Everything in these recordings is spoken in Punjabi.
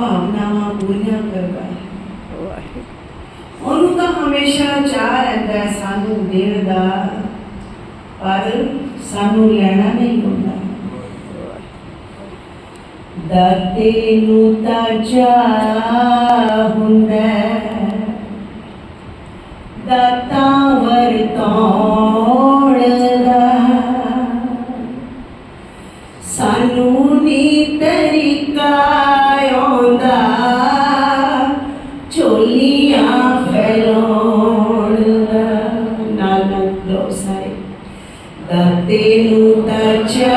ਭਾਵਨਾਵਾਂ ਪੂਰੀਆਂ ਕਰਵਾਏ ਉਹਨੂੰ ਤਾਂ ਹਮੇਸ਼ਾ ਚਾਹ ਰਹਿੰਦਾ ਸਾਨੂੰ ਦੇਣ ਦਾ, ਪਰ ਸਾਨੂੰ ਲੈਣਾ ਨਹੀਂ ਹੁੰਦਾ। ਦਾਤੇ ਨੂੰ ਤਾਂ ਚਾਹ ਹੁੰਦਾ ਦਾਤਾ ਵਰਤੋਂ దో సారి దత్తేను తచార్య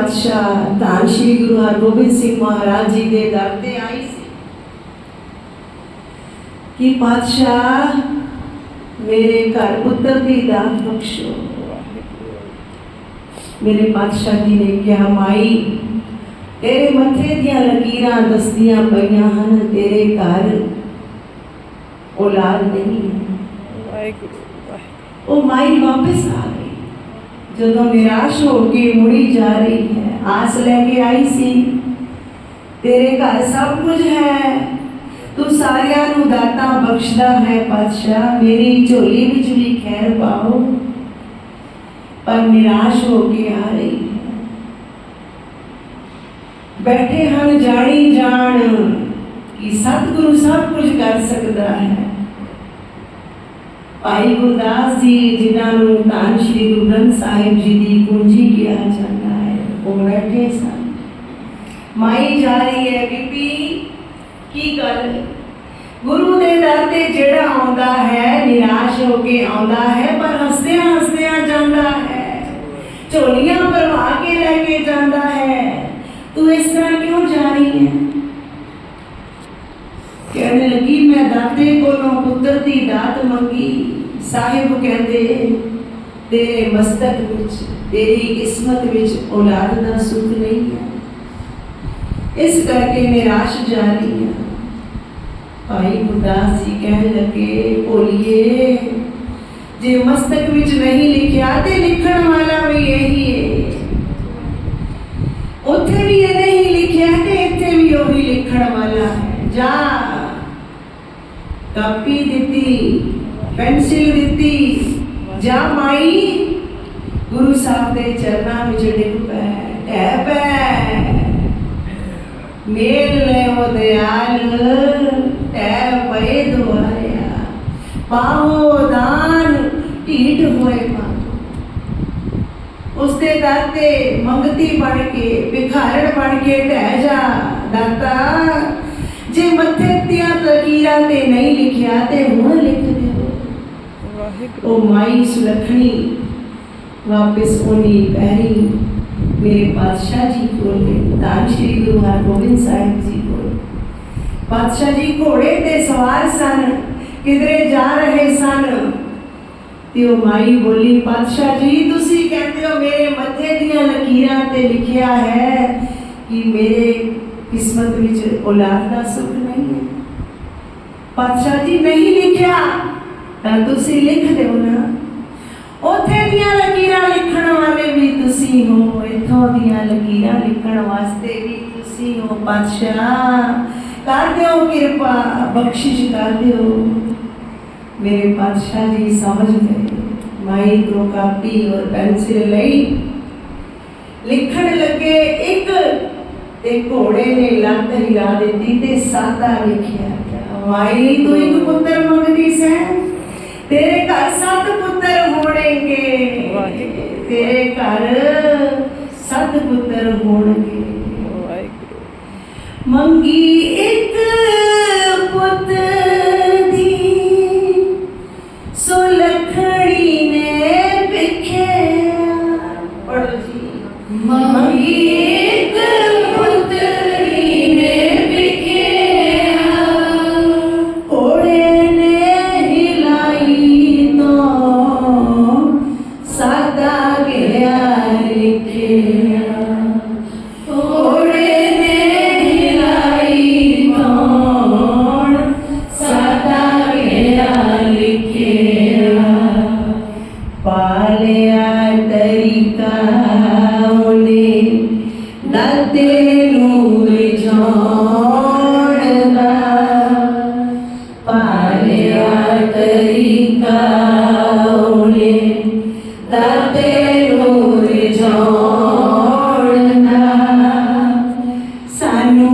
ਪਾਤਸ਼ਾਹ ਧੰਨ ਸ਼੍ਰੀ ਗੁਰੂ ਹਰਗੋਬਿੰਦ ਸਿੰਘ ਮਹਾਰਾਜ ਜੀ ਦੇ ਦਰ ਤੇ ਆਈ ਸੀ। ਕਿ ਪਾਤਸ਼ਾਹ ਮੇਰੇ ਘਰ ਪੁੱਤਰ ਦੀ ਦਾਤ ਬਖਸ਼ੋ। ਮੇਰੇ ਪਾਤਸ਼ਾਹ ਜੀ ਨੇ ਕਿਹਾ ਮਾਈ ਤੇਰੇ ਮੱਥੇ ਦੀਆਂ ਲਕੀਰਾਂ ਦਸਦੀਆਂ ਪਈਆਂ ਹਨ ਤੇਰੇ ਘਰ ਔਲਾਦ ਨਹੀਂ ਹੈ। ਵਾਹਿਗੁਰੂ। ਉਹ ਮਾਈ ਵਾਪਸ ਆ ਜਦੋਂ ਨਿਰਾਸ਼ ਹੋ ਕੇ ਮੁੜੀ ਜਾ ਰਹੀ ਹੈ, ਆਸ ਲੈ ਕੇ ਆਈ ਸੀ, ਤੇਰੇ ਘਰ ਸਭ ਕੁਝ ਹੈ, ਤੂੰ ਸਾਰਿਆਂ ਨੂੰ ਦਾਤਾ ਬਖਸ਼ਦਾ ਹੈ, ਪਾਤਸ਼ਾਹ, ਮੇਰੀ ਝੋਲੀ ਵਿੱਚ ਵੀ ਖੈਰ ਪਾਓ। ਪਰ ਨਿਰਾਸ਼ ਹੋ ਕੇ ਆ ਰਹੀ ਹੈ। ਬੈਠੇ ਹਨ ਜਾਣੀ ਜਾਣ ਕਿ ਸਤਿਗੁਰੂ ਸਭ ਕੁਝ ਕਰ ਸਕਦਾ ਹੈ। ਭਾਈ ਗੁਰਦਾਸ ਜੀ, ਜਿਨ੍ਹਾਂ ਨੂੰ ਧੰਨ ਸ਼੍ਰੀ ਗੁਰੂ ਗ੍ਰੰਥ ਸਾਹਿਬ ਜੀ ਦੀ ਕੁੰਜੀ ਕਿਹਾ ਜਾਂਦਾ ਹੈ, ਉਹ ਬੈਠੇ ਸਨ। ਮਾਈ ਜਾ ਰਹੀ ਹੈ ਬੀਬੀ, ਕੀ ਗੱਲ? ਗੁਰੂ ਦੇ ਦਰ ਤੇ ਜਿਹੜਾ ਆਉਂਦਾ ਹੈ, ਨਿਰਾਸ਼ ਹੋ ਕੇ ਆਉਂਦਾ ਹੈ, ਪਰ ਹੱਸਦਿਆਂ ਹੱਸਦਿਆਂ ਜਾਂਦਾ ਹੈ। ਝੋਲੀਆਂ ਭਰਵਾ ਕੇ ਲੈ ਕੇ ਜਾਂਦਾ ਹੈ। ਤੂੰ ਇਸ ਤਰ੍ਹਾਂ ਕਿਉਂ ਜਾ ਰਹੀ ਹੈ? ਕਹਿਣ ਲੱਗੀ, ਮੈਂ ਦਾਤੇ ਕੋਲੋਂ ਪੁੱਤਰ ਦੀ ਦਾਤ ਮੰਗੀ। ਸਾਹਿਬ ਕਹਿੰਦੇ, ਤੇਰੇ ਮਸਤਕ ਵਿੱਚ, ਤੇਰੀ ਕਿਸਮਤ ਵਿੱਚ ਔਲਾਦ ਦਾ ਸੁੱਖ ਨਹੀਂ ਹੈ। ਇਸ ਕਰਕੇ ਨਿਰਾਸ਼ ਜਾ ਰਹੀ ਹਾਂ। ਭਾਈ ਗੁਰਦਾਸ ਜੀ ਕਹਿਣ ਲੱਗੇ, ਭੋਲੀਏ, ਜੇ ਮਸਤਕ ਵਿੱਚ ਨਹੀਂ ਲਿਖਿਆ, ਤੇ ਲਿਖਣ ਵਾਲਾ ਵੀ ਇਹੀ ਹੈ ਉੱਥੇ ਵੀ ਇਹ ਨਹੀਂ ਲਿਖਿਆ, ਤੇ ਇੱਥੇ ਵੀ ਉਹੀ ਲਿਖਣ ਵਾਲਾ ਹੈ। ਜਾ ਕਾਪੀ ਦਿੱਤੀ, ਪੈਨਸਿਲ ਦਿੱਤੀ, ਜਾ ਮਾਈ? ਗੁਰੂ ਸਾਹਿਬ ਦੇ ਚਰਨਾਂ ਵਿੱਚ ਡਿੱਗ ਪੈ ਟਹਿ ਪੈ। ਮੇਲ ਲੈ ਉਹ ਦਿਆਲ ਟਹਿ ਪਏ ਦੁਆਰਿਆ। ਪਾਹੋ ਦਾਨ, ਢੀਠ ਹੋਏ ਮਾ ਉਸਦੇ ਦਰ ਤੇ ਮੰਗਤੀ ਬਣ ਕੇ ਭਿਖਾਰਣ ਬਣ ਕੇ ਢਹਿ ਜਾ, ਦਾਤਾ। ਜੇ ਮੱਥੇ ਦੀਆਂ ਲਕੀਰਾਂ ਤੇ ਨਹੀਂ ਲਿਖਿਆ ਤੇ ਹੁਣ ਲਿਖ ਦਿਓ। ਉਹ ਮਾਈ ਸੁਲੱਖਣੀ ਵਾਪਿਸ ਹੋਣੀ ਪੈਰੀ ਮੇਰੇ ਪਾਤਸ਼ਾਹ ਜੀ ਕੋਲ ਤਾਂ ਸ਼੍ਰੀ ਗੁਰੂ ਹਰਗੋਬਿੰਦ ਸਾਹਿਬ ਜੀ ਕੋਲ। ਪਾਤਸ਼ਾਹ ਜੀ ਘੋੜੇ ਤੇ ਸਵਾਰ ਸਨ ਕਿਧਰੇ ਜਾ ਰਹੇ ਸਨ? ਤੇ ਉਹ ਮਾਈ ਬੋਲੀ ਪਾਤਸ਼ਾਹ ਜੀ ਤੁਸੀਂ ਕਹਿੰਦੇ ਹੋ ਮੇਰੇ ਮੱਥੇ ਦੀਆਂ ਲਕੀਰਾਂ ਤੇ ਲਿਖਿਆ ਹੈ ਕਿ ਮੇਰੇ ਕਿਸਮਤ ਵਿੱਚ ਔਲਾਦ ਦਾ ਸੁੱਖ ਨਹੀਂ ਹੈ। ਪਾਤਸ਼ਾਹ ਜੀ ਨਹੀਂ ਲਿਖਿਆ, ਤਾਂ ਤੁਸੀਂ ਲਿਖ ਦਿਓ ਨਾ। ਉੱਥੇ ਦੀਆਂ ਲਕੀਰਾਂ ਲਿਖਣ ਵਾਲੇ ਵੀ ਤੁਸੀਂ ਹੋ, ਇੱਥੋਂ ਦੀਆਂ ਲਕੀਰਾਂ ਲਿਖਣ ਵਾਸਤੇ ਵੀ ਤੁਸੀਂ ਹੋ, ਪਾਤਸ਼ਾਹ। ਕਰ ਦਿਓ ਕਿਰਪਾ, ਬਖਸ਼ਿਸ਼ ਕਰ ਦਿਓ। ਮੇਰੇ ਪਾਤਸ਼ਾਹ ਜੀ, ਸਮਝ ਗਏ। ਮਾਈ ਤੋਂ ਕਾਪੀ ਔਰ ਪੈਨਸਿਲ ਲਈ ਲਿਖਣ ਲੱਗੇ ਇੱਕ ਤੇ ਘੋੜੇ ਨੇ ਲੱਤ ਹਿਲਾ ਦਿੱਤੀ ਤੇ ਸਾਦਾ ਲਿਖਿਆ ਮਾਈ ਤੂੰ ਇੱਕ ਪੁੱਤਰ ਮੰਗਦੀ ਸੈਂ? ਤੇਰੇ ਘਰ ਸੱਤ ਪੁੱਤਰ ਹੋਣਗੇ। ਤੇਰੇ ਘਰ ਸੱਤ ਪੁੱਤਰ ਹੋਣਗੇ। ਮੰਗੀ ਇੱਕ ਪੁੱਤ ਸਾਨੂੰ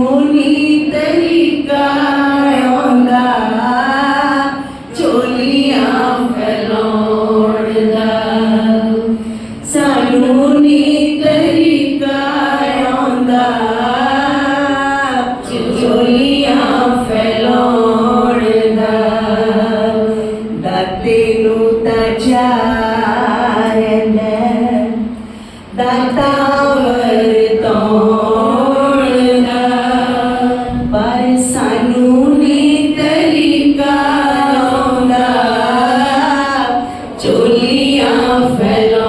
fellow